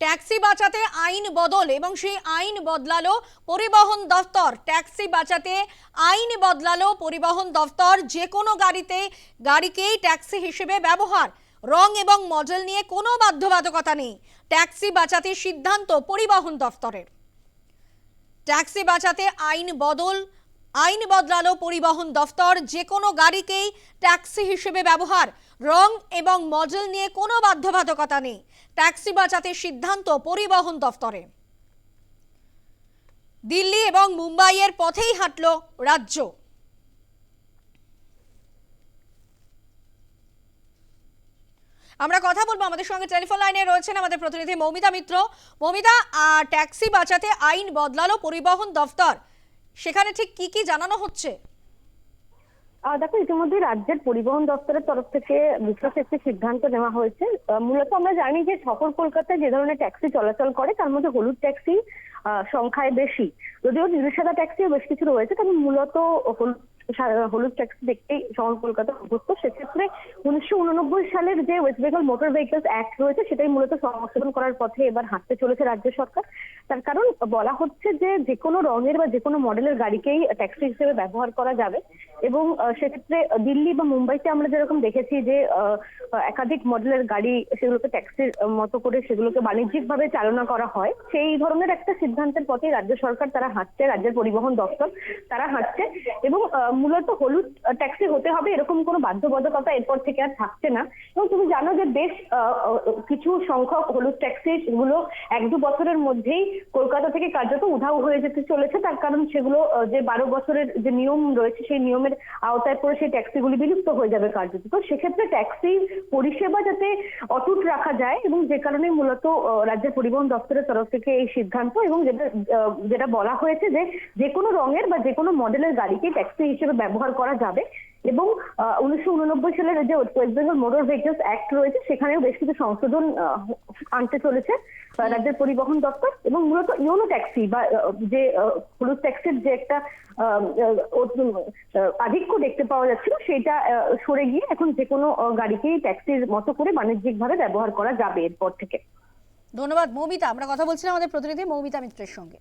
Taxi বাঁচাতে আইন বদল এবং সেই আইন বদলালো পরিবহন দফতর। ট্যাক্সি বাঁচাতে আইন বদলালো পরিবহন দফতর। যে কোনো গাড়িতে, গাড়িকেই ট্যাক্সি হিসেবে ব্যবহার। রং এবং মডেল নিয়ে কোনো বাধ্যবাধকতা নেই। ট্যাক্সি বাঁচাতে সিদ্ধান্ত পরিবহন দফতরের। ট্যাক্সি বাঁচাতে আইন বদল, আইন বদলালো পরিবহন দফতর। যে কোনো গাড়িকেই ট্যাক্সি হিসেবে ব্যবহার। রং এবং মডেল নিয়ে কোনো বাধ্যবাধকতা নেই। ট্যাক্সি বাঁচাতে সিদ্ধান্ত পরিবহন দফতরে। দিল্লি এবং মুম্বাইয়ের পথেই হাঁটল রাজ্য। আমরা কথা বলব আমাদের সঙ্গে টেলিফোন লাইনে রয়েছেন আমাদের প্রতিনিধি মৌমিতা মিত্র। মৌমিতা ট্যাক্সি বাঁচাতে আইন বদলালো পরিবহন দফতর। সেখানে ঠিক কি কি জানানো হচ্ছে? দেখো, ইতিমধ্যে রাজ্যের পরিবহন দপ্তরের তরফ থেকে বিশেষ একটি সিদ্ধান্ত নেওয়া হয়েছে। মূলত আমরা জানি যে শহর কলকাতায় যে ধরনের ট্যাক্সি চলাচল করে, তার মধ্যে হলুদ ট্যাক্সি সংখ্যায় বেশি। যদিও সাদা ট্যাক্সিও বেশ কিছু রয়েছে, তবে মূলত হলুদ হলুদ ট্যাক্সি দেখতেই শহর কলকাতা অভ্যস্ত। সেক্ষেত্রে উনিশশো উননব্বই সালের যে West Bengal motor vehicles act রয়েছে, সেটাই মূলত সংশোধন করার পথে এবার হাঁটতে চলেছে রাজ্য সরকার। তার কারণ বলা হচ্ছে যে যে কোনো রঙের বা যে কোনো মডেলের গাড়িকেই ট্যাক্সি হিসেবে ব্যবহার করা যাবে। এবং সেক্ষেত্রে দিল্লি বা মুম্বাইতে আমরা যেরকম দেখেছি যে একাধিক মডেলের গাড়ি সেগুলোকে ট্যাক্সির মতো করে সেগুলোকে বাণিজ্যিকভাবে চালনা করা হয়। সেই ধরনের একটা সিদ্ধান্তের পথে রাজ্য সরকার তারা হাঁটছে, রাজ্যের পরিবহন দপ্তর তারা হাঁটছে এবং মূলত হলুদ ট্যাক্সি হতে হবে এরকম কোনো বাধ্যবাধকতা এরপর থেকে আর থাকছে না। এবং তুমি জানো যে বেশ কিছু সংখ্যক হলুদ ট্যাক্সি গুলো এক দু বছরের মধ্যেই কলকাতা থেকে কার্যত উধাও হয়ে যেতে চলেছে। তার কারণ সেগুলো যে বারো বছরের যে নিয়ম রয়েছে, সেই নিয়মের আওতায় পড়ে সেই ট্যাক্সিগুলি বিলুপ্ত হয়ে যাবে কার্যত। তো সেক্ষেত্রে ট্যাক্সি পরিষেবা যাতে অটুট রাখা যায় এবং যে কারণে মূলত রাজ্যের পরিবহন দপ্তরের তরফ থেকে এই সিদ্ধান্ত এবং যেটা যেটা বলা হয়েছে যে যে কোনো রঙের বা যে কোনো মডেলের গাড়িকে ট্যাক্সি হিসেবে ব্যবহার করা যাবে এবং উনিশশো উননব্বই সালের যে West Bengal motor vehicles act রয়েছে সেখানেও বেশ কিছু সংশোধন আনতে চলেছে রাজ্যের পরিবহন দপ্তর এবং মূলত ইউনো ট্যাক্সি বা যে হলুদ ট্যাক্সির যে একটা আধিক্য দেখতে পাওয়া যাচ্ছিল সেটা সরে গিয়ে এখন যে কোনো গাড়িকেই ট্যাক্সির মতো করে বাণিজ্যিকভাবে ব্যবহার করা যাবে এরপর থেকে। ধন্যবাদ মৌমিতা। আমরা কথা বলছিলাম আমাদের প্রতিনিধি মৌমিতা মিত্রের সঙ্গে।